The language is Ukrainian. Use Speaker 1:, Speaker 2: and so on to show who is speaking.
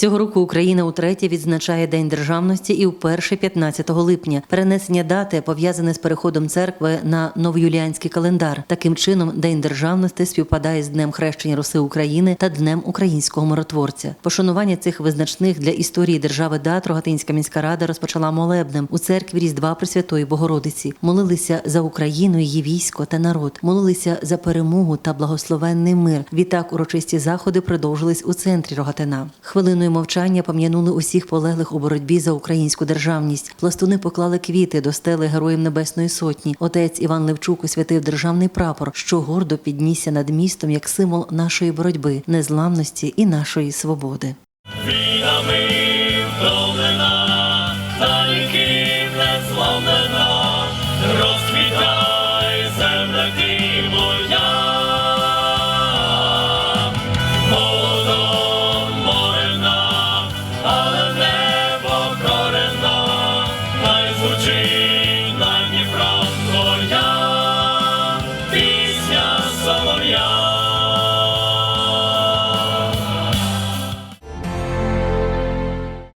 Speaker 1: Цього року Україна утретє відзначає День державності і вперше 15 липня. Перенесення дати пов'язане з переходом церкви на новоюліанський календар. Таким чином, День державності співпадає з Днем хрещення Руси України та Днем українського миротворця. Пошанування цих визначних для історії держави дат Рогатинська міська рада розпочала молебнем у церкві Різдва Пресвятої Богородиці. Молилися за Україну, її військо та народ. Молилися за перемогу та благословенний мир. Відтак урочисті заходи продовжились у центрі Рогатина. Хвилиною мовчання пам'янули усіх полеглих у боротьбі за українську державність. Пластуни поклали квіти до стели Героїв Небесної Сотні. Отець Іван Левчук освятив державний прапор, що гордо піднісся над містом як символ нашої боротьби, незламності і нашої свободи.
Speaker 2: Війна ми Fuji.